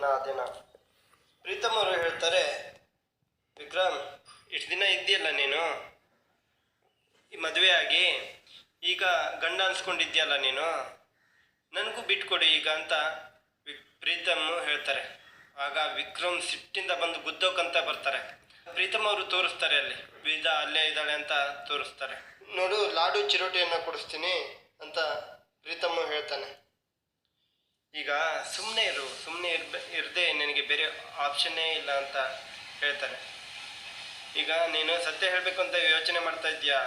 ನಿನ್ನ ಆ ದಿನ. ಪ್ರೀತಮ್ ಅವರು ಹೇಳ್ತಾರೆ, ವಿಕ್ರಮ್, ಇಷ್ಟು ದಿನ ಇದ್ದೀಯಲ್ಲ ನೀನು? ಈ ಮದುವೆ ಆಗಿ ಈಗ ಗಂಡ ಅನ್ಸ್ಕೊಂಡಿದ್ಯಲ್ಲ ನೀನು? ನನಗೂ ಬಿಟ್ಕೊಡು ಈಗ ಅಂತ ಪ್ರೀತಮ್ ಹೇಳ್ತಾರೆ. ಆಗ ವಿಕ್ರಮ್ ಸಿಟ್ಟಿಂದ ಬಂದು ಗುದ್ದೋಕಂತ ಬರ್ತಾರೆ. ಪ್ರೀತಮ್ ಅವರು ತೋರಿಸ್ತಾರೆ ಅಲ್ಲಿ ಬೀಜ ಅಲ್ಲೇ ಇದ್ದಾಳೆ ಅಂತ ತೋರಿಸ್ತಾರೆ. ನೋಡು, ಲಾಡು ಚಿರೋಟಿಯನ್ನು ಕೊಡಿಸ್ತೀನಿ ಅಂತ ಪ್ರೀತಮ್ ಹೇಳ್ತಾನೆ. ಈಗ ಸುಮ್ಮನೆ ಇರು ಸುಮ್ಮನೆ ಇರ್ಬ, ಇರದೆ ನಿನಗೆ ಬೇರೆ ಆಪ್ಷನ್ನೇ ಇಲ್ಲ ಅಂತ ಹೇಳ್ತಾರೆ. ಈಗ ನೀನು ಸತ್ಯ ಹೇಳಬೇಕು ಅಂತ ಯೋಚನೆ ಮಾಡ್ತಾ ಇದ್ದೀಯಾ?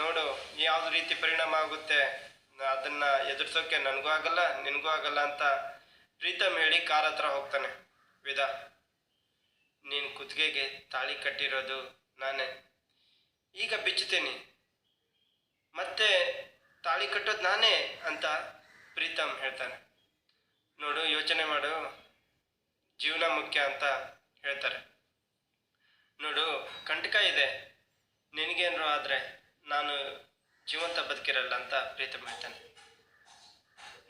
ನೋಡು ಯಾವ ರೀತಿ ಪರಿಣಾಮ ಆಗುತ್ತೆ? ಅದನ್ನು ಅದನ್ನ ಎದುರಿಸೋಕೆ ನನಗೂ ಆಗಲ್ಲ, ನಿನಗೂ ಆಗಲ್ಲ ಅಂತ ಪ್ರೀತಮ್ ಹೇಳಿ ಕಾರ್ ಹತ್ರ ಹೋಗ್ತಾನೆ. ವೇದ, ನೀನು ಕುತ್ತಿಗೆಗೆ ತಾಳಿ ಕಟ್ಟಿರೋದು ನಾನೇ. ಈಗ ಬಿಚ್ಚುತ್ತೇನೆ. ಮತ್ತೆ ತಾಳಿ ಕಟ್ಟೋದು ನಾನೇ ಅಂತ ಪ್ರೀತಮ್ ಹೇಳ್ತಾನೆ. ನೋಡು, ಯೋಚನೆ ಮಾಡು. ಜೀವನ ಮುಖ್ಯ ಅಂತ ಹೇಳ್ತಾರೆ. ನೋಡು, ಕಂಟಕ ಇದೆ. ನಿನಗೇನಾರು ಆದರೆ ನಾನು ಜೀವಂತ ಬದುಕಿರಲ್ಲ ಅಂತ ಪ್ರೀತಿ ಮಾಡ್ತಾನೆ.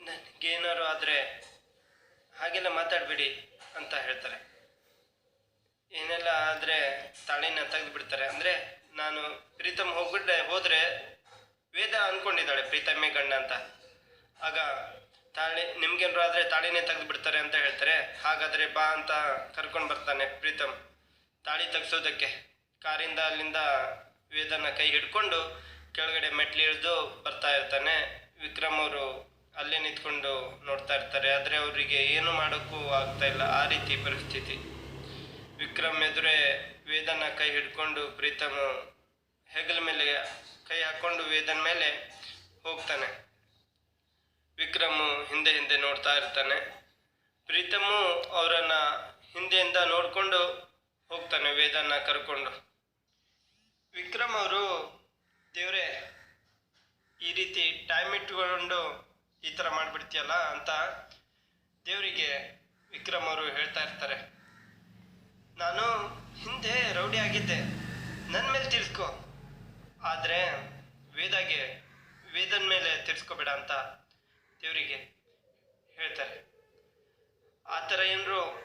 ನನಗೇನಾದ್ರು ಆದರೆ ಹಾಗೆಲ್ಲ ಮಾತಾಡಬೇಡಿ ಅಂತ ಹೇಳ್ತಾರೆ. ಏನೆಲ್ಲ ಆದರೆ ತಾಳಿನ ತೆಗೆದು ಬಿಡ್ತಾರೆ ಅಂದರೆ ನಾನು ಪ್ರೀತಮ್ ಹೋಗ್ಬಿಟ್ಟೆ ಹೋದರೆ ವೇದ ಅಂದ್ಕೊಂಡಿದ್ದಾಳೆ ಪ್ರೀತಮ್ಮೆ ಗಂಡ ಅಂತ. ಆಗ ತಾಳಿ, ನಿಮ್ಗೇನಾರು ಆದರೆ ತಾಳಿನೇ ತೆಗೆದು ಬಿಡ್ತಾರೆ ಅಂತ ಹೇಳ್ತಾರೆ. ಹಾಗಾದರೆ ಬಾ ಅಂತ ಕರ್ಕೊಂಡು ಬರ್ತಾನೆ ಪ್ರೀತಮ್. ತಾಳಿ ತೆಗ್ಸೋದಕ್ಕೆ. ಕಾರಿಂದ ಅಲ್ಲಿಂದ ವೇದನ ಕೈ ಹಿಡ್ಕೊಂಡು ಕೆಳಗಡೆ ಮೆಟ್ಲು ಇಳಿದು ಬರ್ತಾ ಇರ್ತಾನೆ. ವಿಕ್ರಮ್ ಅವರು ಅಲ್ಲೇ ನಿಂತ್ಕೊಂಡು ನೋಡ್ತಾ ಇರ್ತಾರೆ. ಆದರೆ ಅವರಿಗೆ ಏನು ಮಾಡೋಕ್ಕೂ ಆಗ್ತಾ ಇಲ್ಲ. ಆ ರೀತಿ ಪರಿಸ್ಥಿತಿ. ವಿಕ್ರಮ್ ಎದುರೇ ವೇದನ ಕೈ ಹಿಡ್ಕೊಂಡು ಪ್ರೀತಮ್ ಹೆಗಲ ಮೇಲೆ ಕೈ ಹಾಕೊಂಡು ವೇದನ ಮೇಲೆ ಹೋಗ್ತಾನೆ. ವಿಕ್ರಮ್ ಹಿಂದೆ ಹಿಂದೆ ನೋಡ್ತಾ ಇರ್ತಾನೆ. ಪ್ರೀತಮು ಅವರನ್ನ ಹಿಂದೆಯಿಂದ ನೋಡ್ಕೊಂಡು ಹೋಗ್ತಾನೆ ವೇದನ ಕರ್ಕೊಂಡು. ವಿಕ್ರಮ್ ಅವರು, ದೇವ್ರೆ, ಈ ರೀತಿ ಟೈಮ್ ಇಟ್ಕೊಂಡು ಈ ಥರ ಮಾಡಿಬಿಡ್ತೀಯಲ್ಲ ಅಂತ ದೇವರಿಗೆ ವಿಕ್ರಮ್ ಅವರು ಹೇಳ್ತಾ ಇರ್ತಾರೆ. ನಾನು ಹಿಂದೆ ರೌಡಿ ಆಗಿದ್ದೆ. ನನ್ನ ಮೇಲೆ ತಿರ್ಸ್ಕೊ. ಆದರೆ ವೇದಾಗೆ ವೇದನ ಮೇಲೆ ತಿಳ್ಸ್ಕೊಬೇಡ ಅಂತ ದೇವರಿಗೆ ಹೇಳ್ತಾರೆ. ಆ ಥರ ಏನರು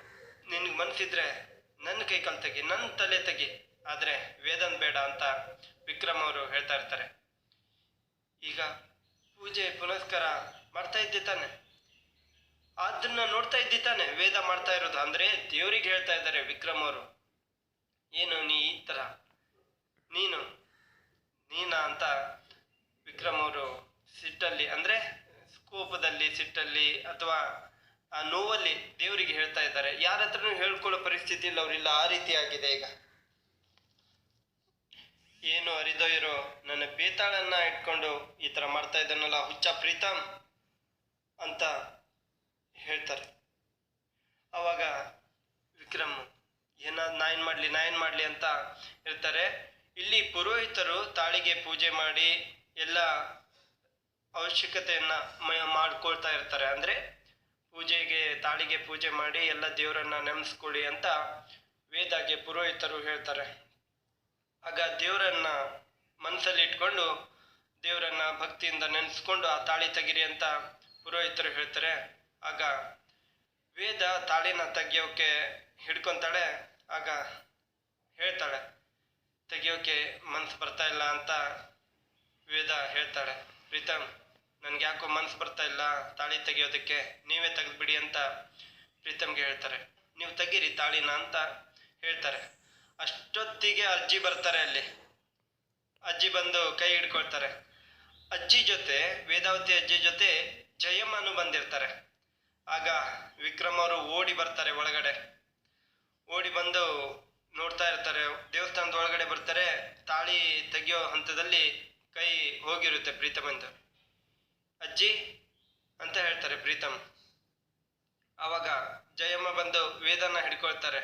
ನಿನಗೆ ಮನಸ್ಸಿದ್ರೆ ನನ್ನ ಕೈ ಕಾಲು ತೆಗಿ ನನ್ನ ತಲೆ ತೆಗಿ. ಆದರೆ ವೇದನ್ ಬೇಡ ಅಂತ ವಿಕ್ರಮ್ ಅವರು ಹೇಳ್ತಾ ಇರ್ತಾರೆ. ಈಗ ಪೂಜೆ ಪುನಸ್ಕಾರ ಮಾಡ್ತಾ ಇದ್ದಿ ತಾನೆ. ಅದನ್ನ ನೋಡ್ತಾ ಇದ್ದಿ ತಾನೆ ವೇದ ಮಾಡ್ತಾ ಇರೋದು. ಅಂದ್ರೆ ದೇವರಿಗೆ ಹೇಳ್ತಾ ಇದ್ದಾರೆ ವಿಕ್ರಮ್ ಅವರು. ಏನು ನೀ ಈ ಥರ? ನೀನು? ನೀನಾ ಅಂತ ವಿಕ್ರಮ್ ಅವರು ಸಿಟ್ಟಲ್ಲಿ, ಅಂದ್ರೆ ಕೋಪದಲ್ಲಿ, ಸಿಟ್ಟಲ್ಲಿ ಅಥವಾ ಆ ನೋವಲ್ಲಿ ದೇವರಿಗೆ ಹೇಳ್ತಾ ಇದ್ದಾರೆ. ಯಾರ ಹತ್ರನೂ ಹೇಳ್ಕೊಳ್ಳೋ ಪರಿಸ್ಥಿತಿಯಲ್ಲಿ ಅವರಿಲ್ಲ ಆ ರೀತಿ ಆಗಿದೆ ಈಗ. ಏನು ಅರಿದೋ ಇರೋ ನನ್ನ ಬೇತಾಳನ್ನ ಇಟ್ಕೊಂಡು ಈ ತರ ಮಾಡ್ತಾ ಇದ್ದಾನಲ್ಲ, ಹುಚ್ಚ ಪ್ರೀತಮ್ ಅಂತ ಹೇಳ್ತಾರೆ. ಅವಾಗ ವಿಕ್ರಮ್, ಏನಾದ್ ನಾಯನ್ ಮಾಡ್ಲಿ ನಾಯನ್ ಮಾಡ್ಲಿ ಅಂತ ಹೇಳ್ತಾರೆ. ಇಲ್ಲಿ ಪುರೋಹಿತರು ತಾಳಿಗೆ ಪೂಜೆ ಮಾಡಿ, ಎಲ್ಲ ಅವಶ್ಯಕತೆಯನ್ನ ಮಾಡ್ಕೊಳ್ತಾ ಇರ್ತಾರೆ. ಅಂದ್ರೆ ಪೂಜೆಗೆ, ತಾಳಿಗೆ ಪೂಜೆ ಮಾಡಿ ಎಲ್ಲ ದೇವರನ್ನ ನೆನೆಸ್ಕೊಳ್ಳಿ ಅಂತ ವೇದಾಗೆ ಪುರೋಹಿತರು ಹೇಳ್ತಾರೆ. ಆಗ ದೇವರನ್ನ ಮನಸ್ಸಲ್ಲಿ ಇಟ್ಕೊಂಡು ದೇವರನ್ನ ಭಕ್ತಿಯಿಂದ ನೆನೆಸ್ಕೊಂಡು ಆ ತಾಳಿ ತೆಗಿರಿ ಅಂತ ಪುರೋಹಿತರು ಹೇಳ್ತಾರೆ. ಆಗ ವೇದ ತಾಳಿನ ತೆಗಿಯೋಕೆ ಹಿಡ್ಕೊಂತಾಳೆ. ಆಗ ಹೇಳ್ತಾಳೆ, ತೆಗಿಯೋಕೆ ಮನ್ಸು ಬರ್ತಾ ಇಲ್ಲ ಅಂತ ವೇದ ಹೇಳ್ತಾಳೆ. ಪ್ರೀತಮ್ ನನ್ಗೆ ಯಾಕೋ ಮನ್ಸು ಬರ್ತಾ ಇಲ್ಲ, ತಾಳಿ ತೆಗೆಯೋದಕ್ಕೆ ನೀವೇ ತೆಗೆದ್ಬಿಡಿ ಅಂತ ಪ್ರೀತಮ್ಗೆ ಹೇಳ್ತಾರೆ. ನೀವು ತೆಗೀರಿ ತಾಳಿನ ಅಂತ ಹೇಳ್ತಾರೆ. ಅಷ್ಟೊತ್ತಿಗೆ ಅಜ್ಜಿ ಬರ್ತಾರೆ ಅಲ್ಲಿ. ಅಜ್ಜಿ ಬಂದು ಕೈ ಹಿಡ್ಕೊಳ್ತಾರೆ. ಅಜ್ಜಿ ಜೊತೆ, ವೇದಾವತಿ ಅಜ್ಜಿ ಜೊತೆ ಜಯಮ್ಮನು ಬಂದಿರ್ತಾರೆ. ಆಗ ವಿಕ್ರಮ್ ಅವರು ಓಡಿ ಬರ್ತಾರೆ ಒಳಗಡೆ. ಓಡಿ ಬಂದು ನೋಡ್ತಾ ಇರ್ತಾರೆ. ದೇವಸ್ಥಾನದ ಒಳಗಡೆ ಬರ್ತಾರೆ. ತಾಳಿ ತೆಗಿಯೋ ಹಂತದಲ್ಲಿ ಕೈ ಹೋಗಿರುತ್ತೆ ಪ್ರೀತಮಂದು ಅಜ್ಜಿ ಅಂತ ಹೇಳ್ತಾರೆ ಪ್ರೀತಮ್. ಆವಾಗ ಜಯಮ್ಮ ಬಂದು ವೇದನ ಹಿಡ್ಕೊಳ್ತಾರೆ.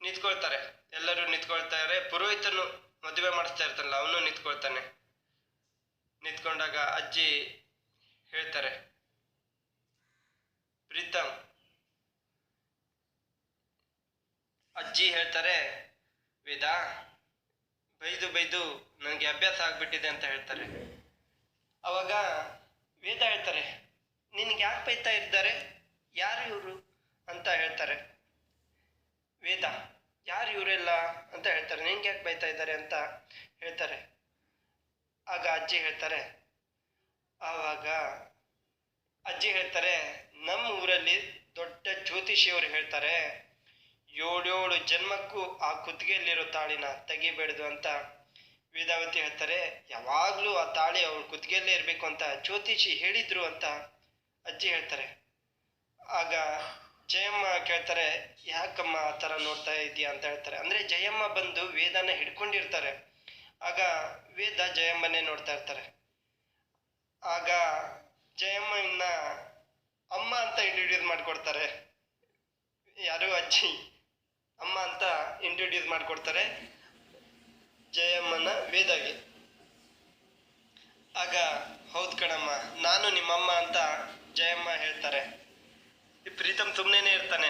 ನಿಂತ್ಕೊಳ್ತಾರೆ. ಎಲ್ಲರೂ ನಿಂತ್ಕೊಳ್ತಾರೆ. ಪುರೋಹಿತನು ಮದುವೆ ಮಾಡಿಸ್ತಾ ಇರ್ತಾನಲ್ಲ, ಅವನು ನಿಂತ್ಕೊಳ್ತಾನೆ. ನಿಂತ್ಕೊಂಡಾಗ ಅಜ್ಜಿ ಹೇಳ್ತಾರೆ, ಪ್ರೀತಮ್, ಅಜ್ಜಿ ಹೇಳ್ತಾರೆ, ವೇದ, ಬೈದು ಬೈದು ನನಗೆ ಅಭ್ಯಾಸ ಆಗ್ಬಿಟ್ಟಿದೆ ಅಂತ ಹೇಳ್ತಾರೆ. ಅವಾಗ ವೇದ ಹೇಳ್ತಾರೆ, ನಿನ್ಗೆ ಯಾಕೆ ಬೈತಾ ಇದ್ದಾರೆ? ಯಾರು ಇವರು ಅಂತ ಹೇಳ್ತಾರೆ. ವೇದ, ಯಾರು ಇವರೆಲ್ಲ ಅಂತ ಹೇಳ್ತಾರೆ. ನಿಂಗೆ ಯಾಕೆ ಬೈತಾ ಇದ್ದಾರೆ ಅಂತ ಹೇಳ್ತಾರೆ. ಆಗ ಅಜ್ಜಿ ಹೇಳ್ತಾರೆ, ಆವಾಗ ಅಜ್ಜಿ ಹೇಳ್ತಾರೆ, ನಮ್ಮ ಊರಲ್ಲಿ ದೊಡ್ಡ ಜ್ಯೋತಿಷಿಯವರು ಹೇಳ್ತಾರೆ ಏಳೇಳು ಜನ್ಮಕ್ಕೂ ಆ ಕುತ್ತಿಗೆಯಲ್ಲಿರೋ ತಾಳಿನ ತೆಗಿಬೇಡ್ದು ಅಂತ. ವೇದಾವತಿ ಹೇಳ್ತಾರೆ, ಯಾವಾಗಲೂ ಆ ತಾಳಿ ಅವ್ರ ಕುತ್ತಿಗೆಯಲ್ಲೇ ಇರಬೇಕು ಅಂತ ಜ್ಯೋತಿಷಿ ಹೇಳಿದ್ರು ಅಂತ ಅಜ್ಜಿ ಹೇಳ್ತಾರೆ. ಆಗ ಜಯಮ್ಮ ಕೇಳ್ತಾರೆ, ಯಾಕಮ್ಮ ಆ ಥರ ನೋಡ್ತಾ ಇದೀಯಾ ಅಂತ ಹೇಳ್ತಾರೆ. ಅಂದರೆ ಜಯಮ್ಮ ಬಂದು ವೇದನ ಹಿಡ್ಕೊಂಡಿರ್ತಾರೆ. ಆಗ ವೇದ ಜಯಮ್ಮನೇ ನೋಡ್ತಾ ಇರ್ತಾರೆ. ಆಗ ಜಯಮ್ಮನ ಅಮ್ಮ ಅಂತ ಇಂಟ್ರೊಡ್ಯೂಸ್ ಮಾಡಿಕೊಡ್ತಾರೆ. ಯಾರು ಅಜ್ಜಿ? ಅಮ್ಮ ಅಂತ ಇಂಟ್ರೊಡ್ಯೂಸ್ ಮಾಡ್ಕೊಡ್ತಾರೆ. ಜಯಮ್ಮನ ವೇದಗೆ. ಆಗ, ಹೌದು ಕಣಮ್ಮ, ನಾನು ನಿಮ್ಮಮ್ಮ ಅಂತ ಜಯಮ್ಮ ಹೇಳ್ತಾರೆ. ಈ ಪ್ರೀತಮ್ ಸುಮ್ಮನೆ ಇರ್ತಾನೆ.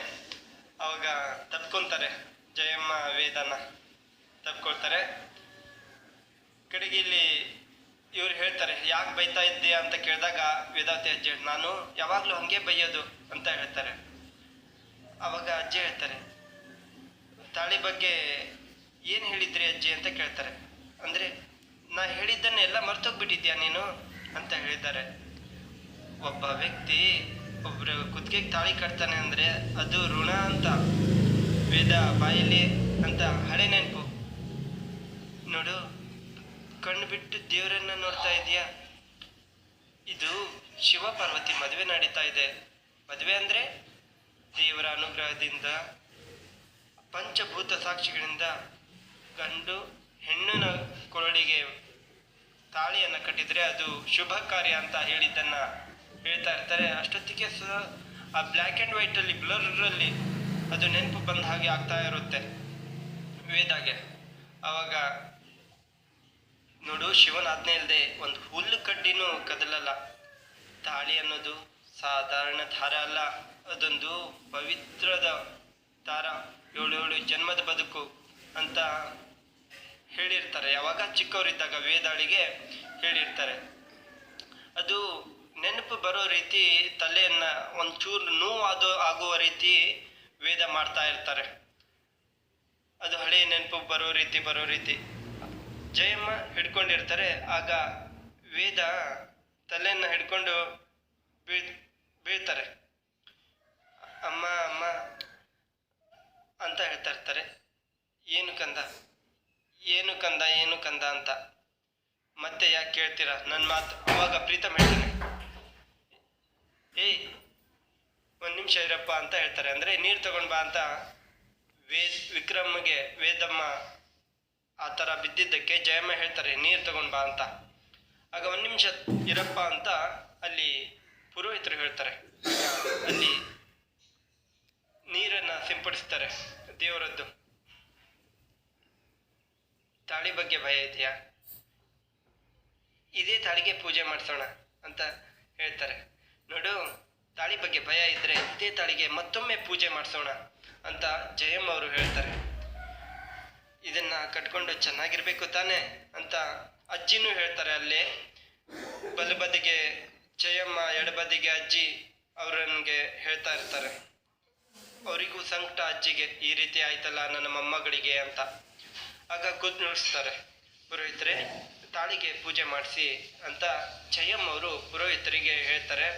ಅವಾಗ ತಪ್ಕೊಂತಾರೆ ಜಯಮ್ಮ ವೇದನ. ತಪ್ಕೊಳ್ತಾರೆ. ಕಡೆಗೆ ಇಲ್ಲಿ ಇವ್ರು ಹೇಳ್ತಾರೆ, ಯಾಕೆ ಬೈತಾ ಇದ್ದೀಯಾ ಅಂತ ಕೇಳಿದಾಗ ವೇದಾವತಿ ಅಜ್ಜಿ ನಾನು ಯಾವಾಗಲೂ ಹಂಗೆ ಬೈಯೋದು ಅಂತ ಹೇಳ್ತಾರೆ. ಅವಾಗ ಅಜ್ಜಿ ಹೇಳ್ತಾರೆ, ತಾಳಿ ಬಗ್ಗೆ ಏನು ಹೇಳಿದ್ರಿ ಅಜ್ಜಿ ಅಂತ ಕೇಳ್ತಾರೆ. ಅಂದರೆ, ನಾ ಹೇಳಿದ್ದನ್ನೆಲ್ಲ ಮರ್ತೋಗ್ಬಿಟ್ಟಿದ್ಯಾ ನೀನು? ಅಂತ ಹೇಳಿದ್ದಾರೆ. ಒಬ್ಬ ವ್ಯಕ್ತಿ ಒಬ್ಬರು ಕುತ್ತಿಗೆಗೆ ತಾಳಿ ಕಟ್ತಾನೆ ಅಂದರೆ, ಅದು ಋಣ ಅಂತ, ವೇದ ಬಾಯಲ್ಲಿ ಅಂತ ಹಳೆ ನೆನಪು. ನೋಡು, ಕಣ್ಣು ಬಿಟ್ಟು ದೇವರನ್ನ ನೋಡ್ತಾ ಇದೀಯಾ ಇದು ಶಿವ ಪಾರ್ವತಿ ಮದುವೆ ನಡೀತಾ ಇದೆ. ಮದುವೆ ಅಂದರೆ ದೇವರ ಅನುಗ್ರಹದಿಂದ, ಪಂಚಭೂತ ಸಾಕ್ಷಿಗಳಿಂದ ಗಂಡು ಹೆಣ್ಣಿನ ಕೊರಳಿಗೆ ತಾಳಿಯನ್ನು ಕಟ್ಟಿದರೆ ಅದು ಶುಭ ಕಾರ್ಯ ಅಂತ ಹೇಳಿದ್ದನ್ನ ಹೇಳ್ತಾ ಇರ್ತಾರೆ. ಅಷ್ಟೊತ್ತಿಗೆ ಸಹ ಆ ಬ್ಲ್ಯಾಕ್ ಆ್ಯಂಡ್ ವೈಟಲ್ಲಿ ಬ್ಲರಲ್ಲಿ ಅದು ನೆನಪು ಬಂದ ಹಾಗೆ ಆಗ್ತಾ ಇರುತ್ತೆ. ವೇದಾಗೆ. ಆವಾಗ ನೋಡು, ಶಿವನ ಆಜ್ಞೆ ಇಲ್ಲದೆ ಒಂದು ಹುಲ್ಲು ಕಡ್ಡಿನೂ ಕದಲಲ್ಲ. ತಾಳಿ ಅನ್ನೋದು ಸಾಧಾರಣ ದಾರ ಅಲ್ಲ. ಅದೊಂದು ಪವಿತ್ರದ ದಾರ ಏಳು ಏಳು ಜನ್ಮದ ಬದುಕು. ಅಂತ ಹೇಳಿರ್ತಾರೆ. ಯಾವಾಗ ಚಿಕ್ಕವರಿದ್ದಾಗ ವೇದಾಳಿಗೆ ಹೇಳಿರ್ತಾರೆ. ಅದು ನೆನಪು ಬರೋ ರೀತಿ ತಲೆಯನ್ನ ಒಂಚೂರು ನೋವಾದ ಆಗುವ ರೀತಿ ವೇದ ಮಾಡ್ತಾ ಇರ್ತಾರೆ. ಅದು ಹಳೆಯ ನೆನಪು ಬರೋ ರೀತಿ ಬರೋ ರೀತಿ. ಜಯಮ್ಮ ಹಿಡ್ಕೊಂಡಿರ್ತಾರೆ. ಆಗ ವೇದ ತಲೆಯನ್ನು ಹಿಡ್ಕೊಂಡು ಬೀಳ್, ಬೀಳ್ತಾರೆ. ಅಮ್ಮ ಅಮ್ಮ ಅಂತ ಹೇಳ್ತಾ ಇರ್ತಾರೆ. ಏನು ಕಂದ? ಏನು ಕಂದ ಏನು ಕಂದ ಅಂತ. ಮತ್ತೆ ಯಾಕೆ ಕೇಳ್ತೀರಾ? ನನ್ನ ಮಾತು ಅವಾಗ ಪ್ರೀತಮ್ ಹೇಳ್ತಾನೆ. ಏಯ್, ಒಂದು ನಿಮಿಷ ಇರಪ್ಪ ಅಂತ ಹೇಳ್ತಾರೆ. ಅಂದರೆ ನೀರು ತಗೊಂಡು ಬಾ ಅಂತ ವೇದ್, ವಿಕ್ರಮ್ಗೆ ವೇದಮ್ಮ ಆ ಥರ ಬಿದ್ದಿದ್ದಕ್ಕೆ ಜಯಮ್ಮ ಹೇಳ್ತಾರೆ, ನೀರು ತಗೊಂಡು ಬಾ ಅಂತ. ಆಗ ಒಂದು ನಿಮಿಷ ಇರಪ್ಪ ಅಂತ ಅಲ್ಲಿ ಪುರೋಹಿತರು ಹೇಳ್ತಾರೆ. ಅಲ್ಲಿ ನೀರನ್ನು ಸಿಂಪಡಿಸ್ತಾರೆ ದೇವರದ್ದು. ತಾಳಿ ಬಗ್ಗೆ ಭಯ ಇದೆಯಾ? ಇದೇ ತಾಳಿಗೆ ಪೂಜೆ ಮಾಡಿಸೋಣ ಅಂತ ಹೇಳ್ತಾರೆ. ನೋಡು, ತಾಳಿ ಬಗ್ಗೆ ಭಯ ಇದ್ರೆ ಇದೇ ತಾಳಿಗೆ ಮತ್ತೊಮ್ಮೆ ಪೂಜೆ ಮಾಡಿಸೋಣ ಅಂತ ಜಯಮ್ಮ ಅವರು ಹೇಳ್ತಾರೆ. ಇದನ್ನ ಕಟ್ಕೊಂಡು ಚೆನ್ನಾಗಿರ್ಬೇಕು ತಾನೆ ಅಂತ ಅಜ್ಜಿನೂ ಹೇಳ್ತಾರೆ ಅಲ್ಲಿ. ಬಲಬದಿಗೆ ಜಯಮ್ಮ ಎಡಬದಿಗೆ ಅಜ್ಜಿ ಅವರನ್ಗೆ ಹೇಳ್ತಾ ಇರ್ತಾರೆ. ಅವರಿಗೂ ಸಂಕಟ ಅಜ್ಜಿಗೆ, ಈ ರೀತಿ ಆಯ್ತಲ್ಲ ನನ್ನ ಮೊಮ್ಮಗಳಿಗೆ ಅಂತ. ಆಗ ಕೂತ್ ನುಡಿಸ್ತಾರೆ. ಪುರೋಹಿತರೆ, ತಾಳಿಗೆ ಪೂಜೆ ಮಾಡಿಸಿ ಅಂತ ಜಯಮ್ಮ ಅವರು ಪುರೋಹಿತರಿಗೆ ಹೇಳ್ತಾರೆ.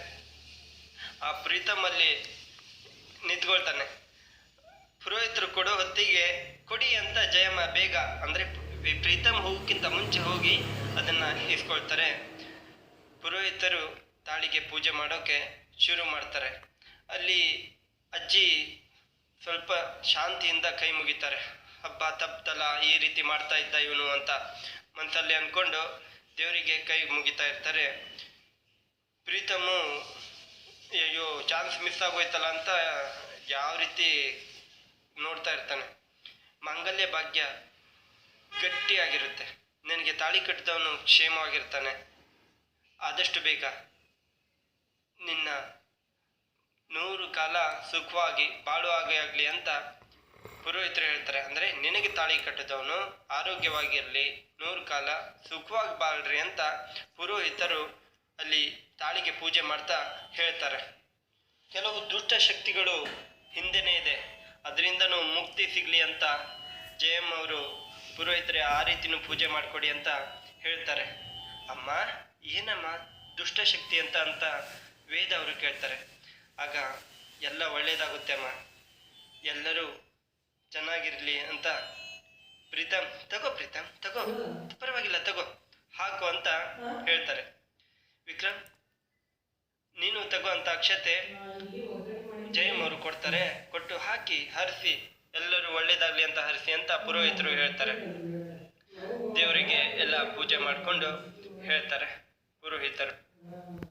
ಆ ಪ್ರೀತಮಲ್ಲಿ ನಿಂತ್ಕೊಳ್ತಾನೆ. ಪುರೋಹಿತರು ಕೊಡೋ ಹೊತ್ತಿಗೆ, ಕೊಡಿ ಅಂತ ಜಯಮ್ಮ ಬೇಗ. ಅಂದರೆ ಪ್ರೀತಮ್ ಹೋಗೋಕ್ಕಿಂತ ಮುಂಚೆ ಹೋಗಿ ಅದನ್ನು ಇಸ್ಕೊಳ್ತಾರೆ. ಪುರೋಹಿತರು ತಾಳಿಗೆ ಪೂಜೆ ಮಾಡೋಕೆ ಶುರು ಮಾಡ್ತಾರೆ. ಅಲ್ಲಿ ಅಜ್ಜಿ ಸ್ವಲ್ಪ ಶಾಂತಿಯಿಂದ ಕೈ ಮುಗಿತಾರೆ. ಹಬ್ಬ ತಪ್ಪಲ್ಲ ಈ ರೀತಿ ಮಾಡ್ತಾ ಇದ್ದ ಇವನು ಅಂತ ಮನಸ್ಸಲ್ಲಿ ಅಂದ್ಕೊಂಡು ದೇವರಿಗೆ ಕೈ ಮುಗಿತಾ ಇರ್ತಾರೆ. ಪ್ರೀತಮು ಅಯ್ಯೋ ಚಾನ್ಸ್ ಮಿಸ್ ಆಗೋಯ್ತಲ್ಲ ಅಂತ ಯಾವ ರೀತಿ ನೋಡ್ತಾ ಇರ್ತಾನೆ. ಮಾಂಗಲ್ಯ ಭಾಗ್ಯ ಗಟ್ಟಿಯಾಗಿರುತ್ತೆ. ನಿನಗೆ ತಾಳಿ ಕಟ್ಟಿದವನು ಕ್ಷೇಮವಾಗಿರ್ತಾನೆ. ಆದಷ್ಟು ಬೇಗ ನಿನ್ನ ನೂರು ಕಾಲ ಸುಖವಾಗಿ, ಬಾಳುವಾಗೆ ಆಗಲಿ ಅಂತ ಪುರೋಹಿತರು ಹೇಳ್ತಾರೆ, ಅಂದರೆ ನಿನಗೆ ತಾಳಿ ಕಟ್ಟಿದವನು ಆರೋಗ್ಯವಾಗಿರಲಿ, ನೂರು ಕಾಲ ಸುಖವಾಗಿ ಬಾಳ್ರಿ ಅಂತ ಪುರೋಹಿತರು ಅಲ್ಲಿ ತಾಳಿಗೆ ಪೂಜೆ ಮಾಡ್ತಾ ಹೇಳ್ತಾರೆ. ಕೆಲವು ದುಷ್ಟ ಶಕ್ತಿಗಳು ಹಿಂದೆನೇ ಇದೆ, ಅದರಿಂದನೂ ಮುಕ್ತಿ ಸಿಗಲಿ ಅಂತ ಜಯಮ್ ಅವರು ಪುರೋಹಿತರೆ ಆ ರೀತಿನೂ ಪೂಜೆ ಮಾಡಿಕೊಡಿ ಅಂತ ಹೇಳ್ತಾರೆ. ಅಮ್ಮ, ಏನಮ್ಮ ದುಷ್ಟ ಶಕ್ತಿ ಅಂತ ಅಂತ ವೇದ ಅವರು ಕೇಳ್ತಾರೆ. ಆಗ, ಎಲ್ಲ ಒಳ್ಳೆಯದಾಗುತ್ತೆ ಅಮ್ಮ. ಎಲ್ಲರೂ ಚೆನ್ನಾಗಿರಲಿ ಅಂತ ಪ್ರೀತಮ್ ತಗೋ ಪ್ರೀತಮ್ ತಗೋ. ಪರವಾಗಿಲ್ಲ ತಗೋ. ಹಾಕು ಅಂತ ಹೇಳ್ತಾರೆ. ವಿಕ್ರಮ್ ನೀನು ತಗೋ ಅಂತ ಅಕ್ಷತೆ ಜಯಮ್ ಅವರು ಕೊಡ್ತಾರೆ. ಕೊಟ್ಟು ಹಾಕಿ ಹರಿಸಿ. ಎಲ್ಲರೂ ಒಳ್ಳೇದಾಗ್ಲಿ ಅಂತ ಹರಿಸಿ ಅಂತ ಪುರೋಹಿತರು ಹೇಳ್ತಾರೆ. ದೇವರಿಗೆ ಎಲ್ಲ ಪೂಜೆ ಮಾಡಿಕೊಂಡು ಹೇಳ್ತಾರೆ ಪುರೋಹಿತರು.